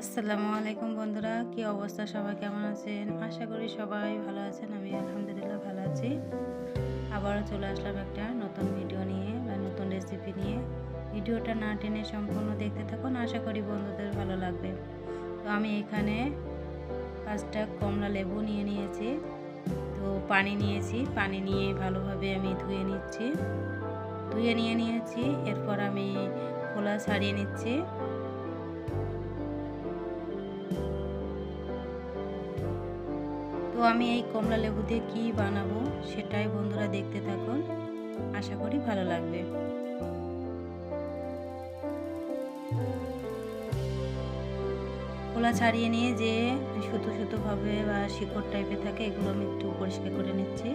আসসালামু আলাইকুম বন্ধুরা, কি অবস্থা? সবাই কেমন আছেন? আশা করি সবাই ভালো আছেন, আমি আলহামদুলিল্লাহ ভালো আছি। আবারও চলে আসলাম একটা নতুন ভিডিও নিয়ে বা নতুন রেসিপি নিয়ে। ভিডিওটা না টেনে সম্পূর্ণ দেখতে থাকুন, আশা করি বন্ধুদের ভালো লাগবে। তো আমি এখানে পাঁচটা কমলা লেবু নিয়ে নিয়েছি। তো পানি নিয়েছি, পানি নিয়ে ভালোভাবে আমি ধুয়ে নিচ্ছি। ধুয়ে নিয়ে নিয়েছি, এরপর আমি খোলা ছাড়িয়ে নিচ্ছি। তো আমি এই কমলা লেবু দিয়ে কী বানাবো সেটাই বন্ধুরা দেখতে থাকুন। আশা করি ভালো লাগবে। খোলা ছাড়িয়ে নিয়ে যে সুতো সুতোভাবে বা শিকড় টাইপে থাকে, এগুলো আমি একটু পরিষ্কার করে নিচ্ছি।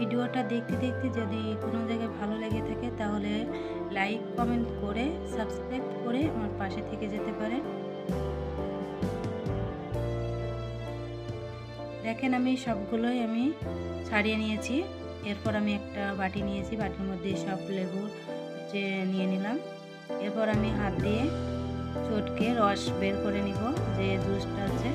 ভিডিওটা দেখতে দেখতে যদি কোনো জায়গায় ভালো লেগে থাকে, তাহলে লাইক কমেন্ট করে সাবস্ক্রাইব করে আমার পাশে থেকে যেতে পারেন। দেখেন আমি সবগুলোই আমি ছাড়িয়ে নিয়েছি। এরপর আমি একটা বাটি নিয়েছি, বাটির মধ্যে সব লেবু যে নিয়ে নিলাম। এরপর আমি হাত দিয়ে চটকে রস বের করে নিব, যে জুসটা আছে।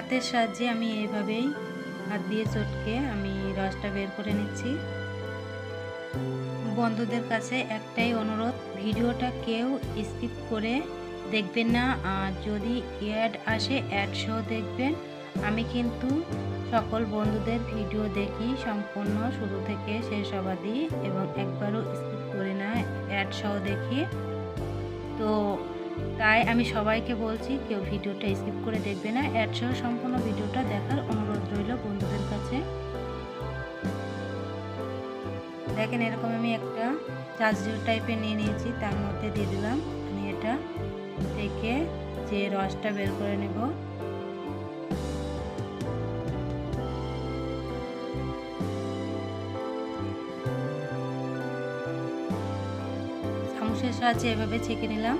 হাতের সাহায্যে আমি এইভাবেই হাত দিয়ে চটকে আমি রসটা বের করে নিচ্ছি। বন্ধুদের কাছে একটাই অনুরোধ, ভিডিওটা কেউ স্কিপ করে দেখবেন না, আর যদি অ্যাড আসে অ্যাড সহ দেখবেন। আমি কিন্তু সকল বন্ধুদের ভিডিও দেখি সম্পূর্ণ, শুরু থেকে শেষ অবাদি এবং একবারও স্কিপ করি না অ্যাড সহ দেখি। তো তাই আমি সবাইকে বলছি, কেউ ভিডিওটা স্কিপ করে দেখবে না। অ্যাড সহ সম্পূর্ণ ভিডিওটা দেখার অনুরোধ রইল বন্ধুদের কাছে। দেখেন, এরকম আমি একটা চার্জার টাইপের নিয়ে নিয়েছি, তার মধ্যে দিয়ে দিলাম। আমি এটা থেকে যে রসটা বের করে নেব। চামচের সাহায্যে এভাবে ছেঁকে নিলাম।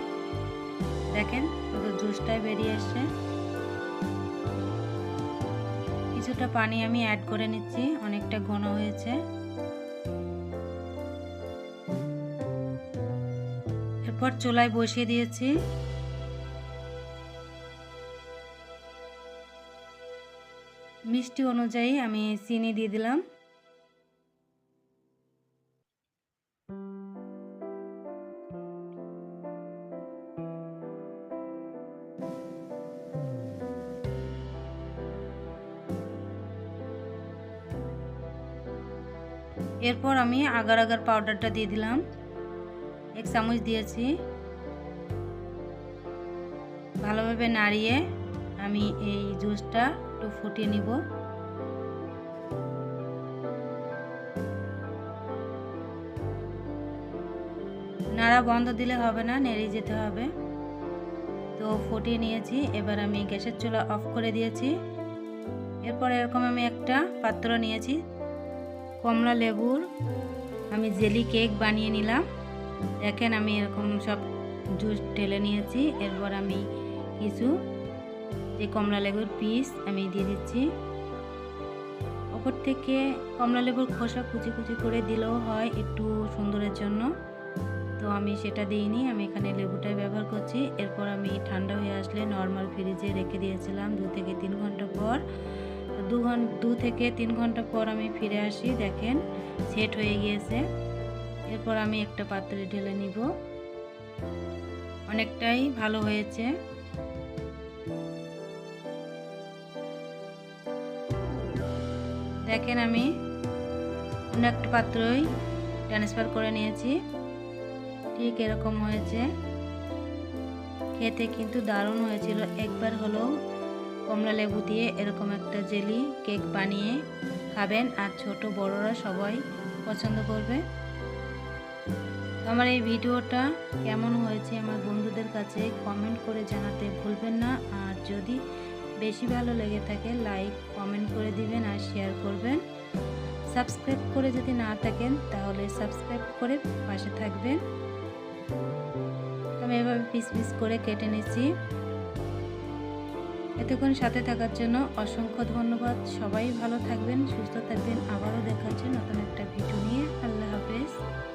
দেখেন ওদের জুসটা বেরিয়ে এসছে। কিছুটা পানি আমি অ্যাড করে নিচ্ছি, অনেকটা ঘন হয়েছে। এরপর চুলায় বসিয়ে দিয়েছি। মিষ্টি অনুযায়ী আমি চিনি দিয়ে দিলাম। এরপর আমি আগার আগার পাউডারটা দিয়ে দিলাম। এক চামচ দিয়েছি। ভালোভাবে নাড়িয়ে আমি এই জুসটা একটু ফুটিয়ে নিব। নাড়া বন্ধ দিলে হবে না নেড়ে যেতে হবে। তো ফুটিয়ে নিয়েছি, এবার আমি গ্যাসের চুলা অফ করে দিয়েছি। এরপর এরকম আমি একটা পাত্র নিয়েছি কমলা লেবুর আমি জেলি কেক বানিয়ে নিলাম। দেখেন আমি এরকম সব জুস ঢেলে নিয়েছি। এরপর আমি কিছু যে কমলা লেবুর পিস আমি দিয়ে দিচ্ছি। ওপর থেকে কমলা লেবুর খোসা কুচি কুচি করে দিলেও হয় একটু সুন্দরের জন্য। তো আমি সেটা দিইনি, আমি এখানে লেবুটাই ব্যবহার করছি। এরপর আমি ঠান্ডা হয়ে আসলে নর্মাল ফ্রিজে রেখে দিয়েছিলাম দু থেকে তিন ঘণ্টা পর। দু ঘণ্টা দু থেকে তিন ঘণ্টা পর আমি ফিরে আসি, দেখেন সেট হয়ে গিয়েছে। এরপর আমি একটা পাত্রে ঢেলে নিব। অনেকটাই ভালো হয়েছে। দেখেন আমি অন্য একটা পাত্রই ট্রান্সফার করে নিয়েছি। ঠিক এরকম হয়েছে। খেতে কিন্তু দারুণ হয়েছিল। একবার হলেও কমলা লেবু দিয়ে এরকম একটা জেলি কেক বানিয়ে খাবেন আর ছোট বড়রা সবাই পছন্দ করবে। আমার এই ভিডিওটা কেমন হয়েছে আমার বন্ধুদের কাছে কমেন্ট করে জানাতে ভুলবেন না। আর যদি বেশি ভালো লেগে থাকে, লাইক, কমেন্ট করে দিবেন আর শেয়ার করবেন। সাবস্ক্রাইব করে যদি না থাকেন, তাহলে সাবস্ক্রাইব করে পাশে থাকবেন। আমি এভাবে পিস পিস করে কেটে নিচ্ছি। এতক্ষণ সাথে থাকার জন্য অসংখ্য ধন্যবাদ। সবাই ভালো থাকবেন, সুস্থ থাকবেন। আবারও জন্য নতুন একটা ভিডিও নিয়ে। আল্লাহ হাফেজ।